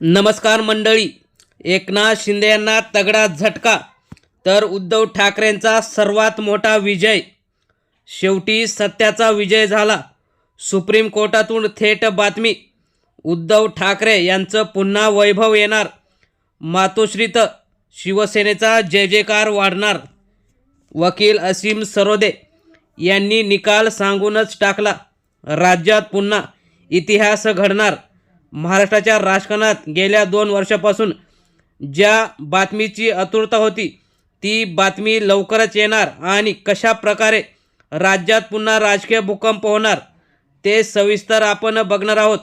नमस्कार मंडळी. एकनाथ शिंदे यांना तगडा झटका. तर उद्धव ठाकरेंचा सर्वात मोठा विजय. शेवटी सत्याचा विजय झाला. सुप्रीम कोर्टातून थेट बातमी. उद्धव ठाकरे यांचं पुन्हा वैभव येणार. मातोश्रीत शिवसेनेचा जय जयकार वाढणार. वकील असीम सरोदे यांनी निकाल सांगूनच टाकला. राज्यात पुन्हा इतिहास घडणार. महाराष्ट्राच्या राजकारणात गेल्या दोन वर्षापासून ज्या बातमीची आतुरता होती ती बातमी लवकरच येणार आणि कशा प्रकारे राज्यात पुन्हा राजकीय भूकंप होणार ते सविस्तर आपण बघणार आहोत.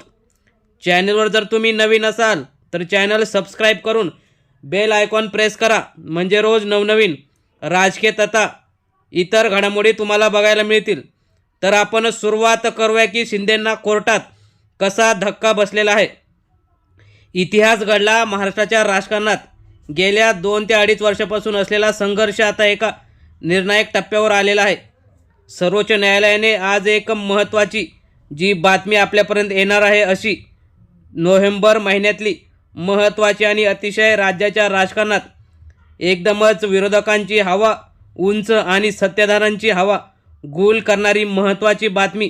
चॅनलवर जर तुम्ही नवीन असाल तर चॅनल सबस्क्राईब करून बेल आयकॉन प्रेस करा. म्हणजे रोज नवनवीन राजकीय तथा इतर घडामोडी तुम्हाला बघायला मिळतील. तर आपण सुरुवात करूया की शिंदेंना कोर्टात कसा धक्का बसलेला आहे? इतिहास घडला महाराष्ट्राच्या राजकारणात. गेल्या दोन ते अडीच वर्षापासून असलेला संघर्ष आता एका निर्णायक टप्प्यावर आलेला आहे. सर्वोच्च न्यायालयाने आज एक महत्त्वाची जी बातमी आपल्यापर्यंत येणार आहे अशी नोव्हेंबर महिन्यातली महत्त्वाची आणि अतिशय राज्याच्या राजकारणात एकदमच विरोधकांची हवा उंच आणि सत्ताधारांची हवा गुल करणारी महत्त्वाची बातमी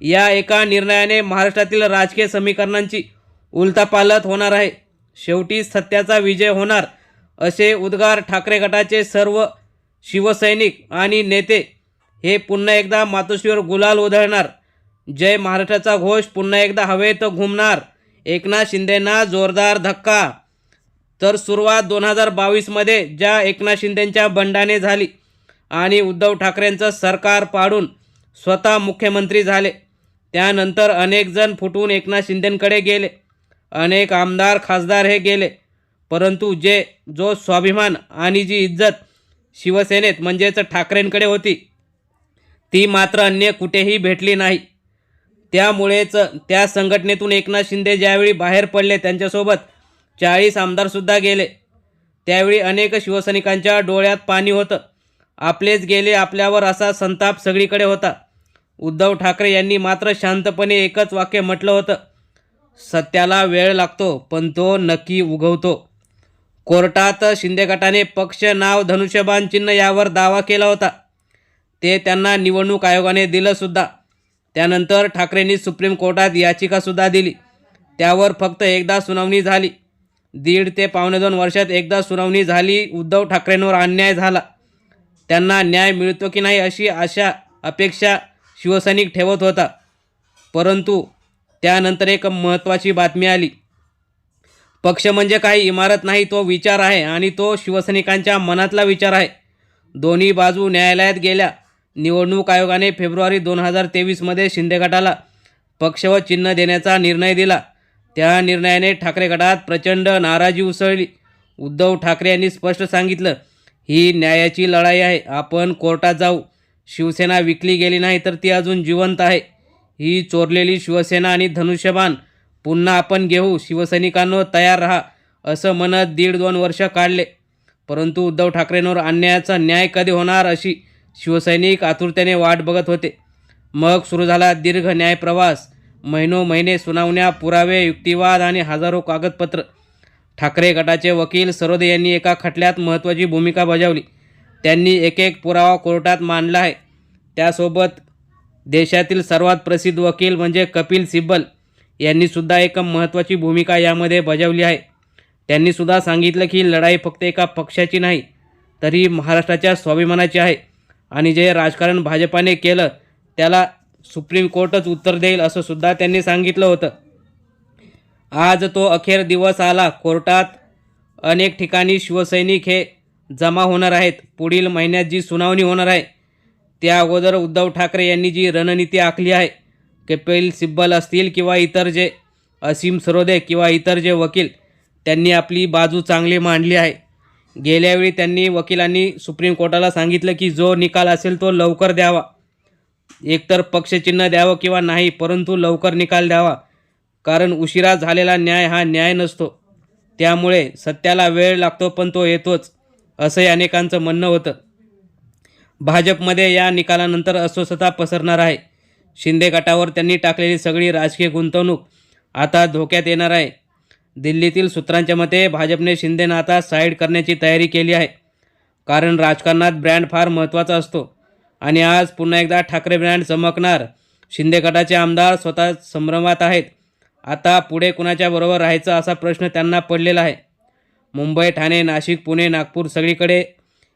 या एका निर्णयाने महाराष्ट्रातील राजकीय समीकरणांची उलथापालथ होणार आहे. शेवटी सत्याचा विजय होणार असे उद्गार ठाकरे गटाचे सर्व शिवसैनिक आणि नेते हे पुन्हा एकदा मातोश्रीवर गुलाल उधळणार जय महाराष्ट्राचा घोष पुन्हा एकदा हवेत घुमणार. एकनाथ शिंदेंना जोरदार धक्का. तर सुरुवात दोन हजार बावीसमध्ये ज्या एकनाथ शिंदेंच्या बंडाने झाली आणि उद्धव ठाकरेंचं सरकार पाडून स्वतः मुख्यमंत्री झाले. त्यानंतर अनेक जण फुटून एकनाथ शिंदेंकडे गेले. अनेक आमदार खासदार हे गेले. परंतु जे जो स्वाभिमान आणि जी इज्जत शिवसेनेत म्हणजेच ठाकरेंकडे होती ती मात्र अन्य कुठेही भेटली नाही. त्यामुळेच त्या संघटनेतून एकनाथ शिंदे ज्यावेळी बाहेर पडले त्यांच्यासोबत चाळीस आमदारसुद्धा गेले. त्यावेळी अनेक शिवसैनिकांच्या डोळ्यात पाणी होतं. आपलेच गेले आपल्यावर असा संताप सगळीकडे होता. उद्धव ठाकरे यांनी मात्र शांतपणे एकच वाक्य म्हटलं होतं. सत्याला वेळ लागतो पण तो नक्की उगवतो. कोर्टात शिंदे गटाने पक्ष नाव धनुष्यबाण चिन्ह यावर दावा केला होता. ते त्यांना निवडणूक आयोगाने दिलंसुद्धा त्यानंतर ठाकरेंनी सुप्रीम कोर्टात याचिकासुद्धा दिली. त्यावर फक्त एकदा सुनावणी झाली. दीड ते पावणे दोन वर्षात एकदा सुनावणी झाली उद्धव ठाकरेंवर अन्याय झाला. त्यांना न्याय मिळतो की नाही अशी आशा अपेक्षा शिवसैनिक ठेवत होता. परंतु त्यानंतर एक महत्त्वाची बातमी आली. पक्ष म्हणजे काही इमारत नाही तो विचार आहे आणि तो शिवसैनिकांच्या मनातला विचार आहे. दोन्ही बाजू न्यायालयात गेल्या. निवडणूक आयोगाने फेब्रुवारी दोन हजार तेवीसमध्ये शिंदे गटाला पक्ष व चिन्ह देण्याचा निर्णय दिला. त्या निर्णयाने ठाकरे गटात प्रचंड नाराजी उसळली. उद्धव ठाकरे यांनी स्पष्ट सांगितलं ही न्यायाची लढाई आहे. आपण कोर्टात जाऊ. शिवसेना विकली गेली नाही तर ती अजून जिवंत आहे. ही चोरलेली शिवसेना आणि धनुष्यबाण. पुन्हा आपण घेऊ. शिवसैनिकांनो तयार राहा असं म्हणत दीड दोन वर्ष काढले. परंतु उद्धव ठाकरेंवर अन्यायाचा न्याय कधी होणार अशी शिवसैनिक आतुरतेने वाट बघत होते. मग सुरू झाला दीर्घ न्यायप्रवास महिनो महिने सुनावण्या पुरावे युक्तिवाद आणि हजारो कागदपत्र. ठाकरे गटाचे वकील सरोदे यांनी एका खटल्यात महत्त्वाची भूमिका बजावली. त्यांनी एक एक पुरावा कोर्टात मांडला आहे. त्यासोबत देशातील सर्वात प्रसिद्ध वकील म्हणजे कपिल सिब्बल यांनीसुद्धा एक महत्त्वाची भूमिका यामध्ये बजावली आहे. त्यांनीसुद्धा सांगितलं की लढाई फक्त एका पक्षाची नाही तरी महाराष्ट्राच्या स्वाभिमानाची आहे. आणि जे राजकारण भाजपाने केलं त्याला सुप्रीम कोर्टच उत्तर देईल असं सुद्धा त्यांनी सांगितलं होतं. आज तो अखेर दिवस आला. कोर्टात अनेक ठिकाणी शिवसैनिक हे जमा होणार आहेत. पुढील महिन्यात जी सुनावणी होणार आहे त्या अगोदर उद्धव ठाकरे यांनी जी रणनीती आखली आहे कपिल सिब्बल असतील किंवा इतर जे असीम सरोदे किंवा इतर जे वकील त्यांनी आपली बाजू चांगली मांडली आहे. गेल्यावेळी त्यांनी वकिलांनी सुप्रीम कोर्टाला सांगितलं की जो निकाल असेल तो लवकर द्यावा. एकतर पक्षचिन्ह द्यावं किंवा नाही परंतु लवकर निकाल द्यावा. कारण उशिरा झालेला न्याय हा न्याय नसतो. त्यामुळे सत्याला वेळ लागतो पण तो येतोच. असंही अनेकांचं म्हणणं होतं. भाजपमध्ये या निकालानंतर अस्वस्थता पसरणार आहे. शिंदे गटावर त्यांनी टाकलेली सगळी राजकीय गुंतवणूक आता धोक्यात येणार आहे. दिल्लीतील सूत्रांच्या मते भाजपने शिंदेना आता साईड करण्याची तयारी केली आहे. कारण राजकारणात ब्रँड फार महत्त्वाचा असतो. आणि आज पुन्हा एकदा ठाकरे ब्रँड चमकणार शिंदे गटाचे आमदार स्वतः संभ्रमात आहेत. आता पुढे कुणाच्या बरोबर राहायचं असा प्रश्न त्यांना पडलेला आहे. मुंबई ठाणे नाशिक पुणे नागपूर सगळीकडे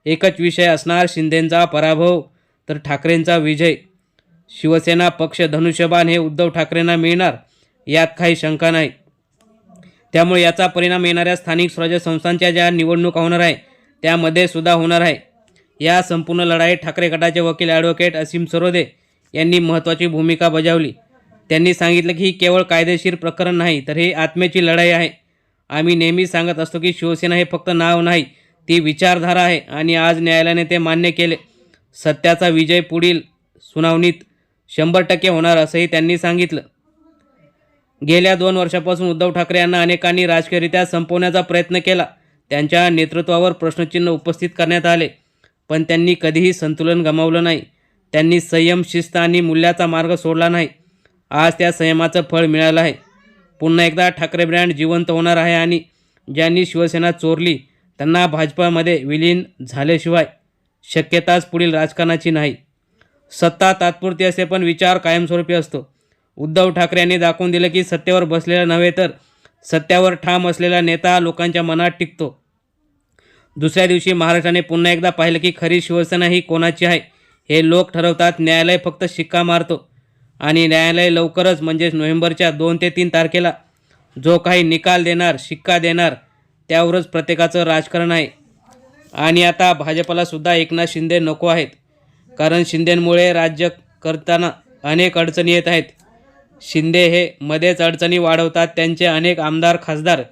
एकच विषय असणार शिंदेंचा पराभव. तर ठाकरेंचा विजय. शिवसेना पक्ष धनुष्यबाण हे उद्धव ठाकरेंना मिळणार यात काही शंका नाही. त्यामुळे याचा परिणाम येणाऱ्या स्थानिक स्वराज्य संस्थांच्या ज्या निवडणुका होणार आहे त्यामध्ये सुद्धा होणार आहे. या संपूर्ण लढाईत ठाकरे गटाचे वकील ॲडव्होकेट असीम सरोदे यांनी महत्त्वाची भूमिका बजावली. त्यांनी सांगितलं की ही केवळ कायदेशीर प्रकरण नाही तर ही आत्म्याची लढाई आहे. आम्ही नेहमी सांगत असतो की शिवसेना हे फक्त नाव नाही ती विचारधारा आहे. आणि आज न्यायालयाने ते मान्य केले. सत्याचा विजय पुढील सुनावणीत शंभर टक्के होणार असंही त्यांनी सांगितलं. गेल्या दोन वर्षापासून उद्धव ठाकरे यांना अनेकांनी राजकीयरित्या संपवण्याचा प्रयत्न केला. त्यांच्या नेतृत्वावर प्रश्नचिन्ह उपस्थित करण्यात आले. पण त्यांनी कधीही संतुलन गमावलं नाही. त्यांनी संयम शिस्त आणि मूल्याचा मार्ग सोडला नाही. आज त्या संयमाचं फळ मिळालं आहे. पुन्हा एकदा ठाकरे ब्रँड जिवंत होणार आहे आणि ज्यांनी शिवसेना चोरली त्यांना भाजपामध्ये विलीन झाल्याशिवाय शक्यताच पुढील राजकारणाची नाही. सत्ता तात्पुरती असे पण विचार कायमस्वरूपी असतो. उद्धव ठाकरे यांनी दाखवून दिलं की सत्तेवर बसलेला नव्हे तर सत्यावर ठाम असलेला नेता लोकांच्या मनात टिकतो. दुसऱ्या दिवशी महाराष्ट्राने पुन्हा एकदा पाहिलं की खरी शिवसेना ही कोणाची आहे हे लोक ठरवतात. न्यायालय फक्त शिक्का मारतो. आणि न्यायालय लवकरच म्हणजेच नोव्हेंबरच्या दोन ते तीन तारखेला जो काही निकाल देणार शिक्का देणार त्यावरच प्रत्येकाचं राजकारण आहे. आणि आता भाजपलासुद्धा एकनाथ शिंदे नको आहेत. कारण शिंदेमुळे राज्य करताना अनेक अडचणी येत आहेत. शिंदे हे मध्येच अडचणी वाढवतात त्यांचे अनेक आमदार खासदार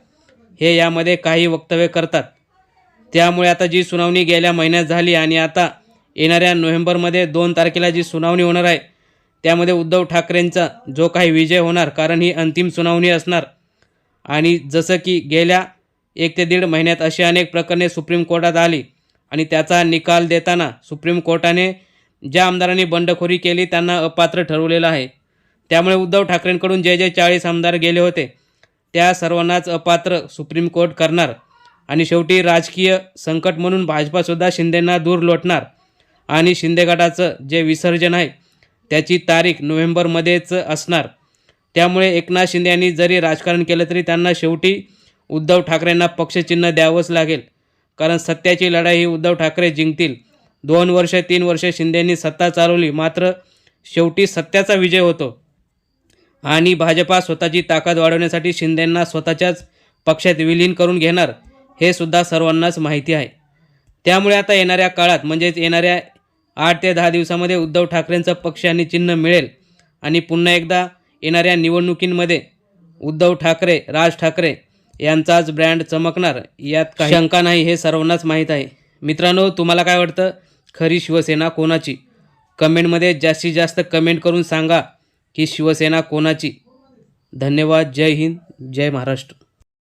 हे यामध्ये काही वक्तव्य करतात. त्यामुळे आता जी सुनावणी गेल्या महिन्यात झाली आणि आता येणाऱ्या नोव्हेंबरमध्ये दोन तारखेला जी सुनावणी होणार आहे त्यामध्ये उद्धव ठाकरेंचा जो काही विजय होणार कारण ही अंतिम सुनावणी असणार. आणि जसं की गेल्या एक ते दीड महिन्यात अशी अनेक प्रकरणे सुप्रीम कोर्टात आली आणि त्याचा निकाल देताना सुप्रीम कोर्टाने ज्या आमदारांनी बंडखोरी केली त्यांना अपात्र ठरवलेलं आहे. त्यामुळे उद्धव ठाकरेंकडून जे जे चाळीस आमदार गेले होते त्या सर्वांनाच अपात्र सुप्रीम कोर्ट करणार. आणि शेवटी राजकीय संकट म्हणून भाजपासुद्धा शिंदेंना दूर लोटणार. आणि शिंदे गटाचं जे विसर्जन आहे त्याची तारीख नोव्हेंबरमध्येच असणार. त्यामुळे एकनाथ शिंदे यांनी जरी राजकारण केलं तरी त्यांना शेवटी उद्धव ठाकरेंना पक्षचिन्ह द्यावंच लागेल. कारण सत्याची लढाई ही उद्धव ठाकरे जिंकतील. दोन वर्ष तीन वर्ष शिंदेंनी सत्ता चालवली. मात्र शेवटी सत्याचा विजय होतो. आणि भाजपा स्वतःची ताकद वाढवण्यासाठी शिंदेंना स्वतःच्याच पक्षात विलीन करून घेणार हे सुद्धा सर्वांनाच माहिती आहे. त्यामुळे आता येणाऱ्या काळात म्हणजेच येणाऱ्या आठ ते दहा दिवसामध्ये उद्धव ठाकरेंचं पक्ष आणि चिन्ह मिळेल. आणि पुन्हा एकदा येणाऱ्या निवडणुकींमध्ये उद्धव ठाकरे राज ठाकरे यांचाच ब्रँड चमकणार यात काही शंका नाही हे सर्वांनाच माहीत आहे. मित्रांनो तुम्हाला काय वाटतं? खरी शिवसेना कोणाची? कमेंटमध्ये जास्तीत जास्त कमेंट करून सांगा की शिवसेना कोणाची? धन्यवाद जय हिंद जय महाराष्ट्र.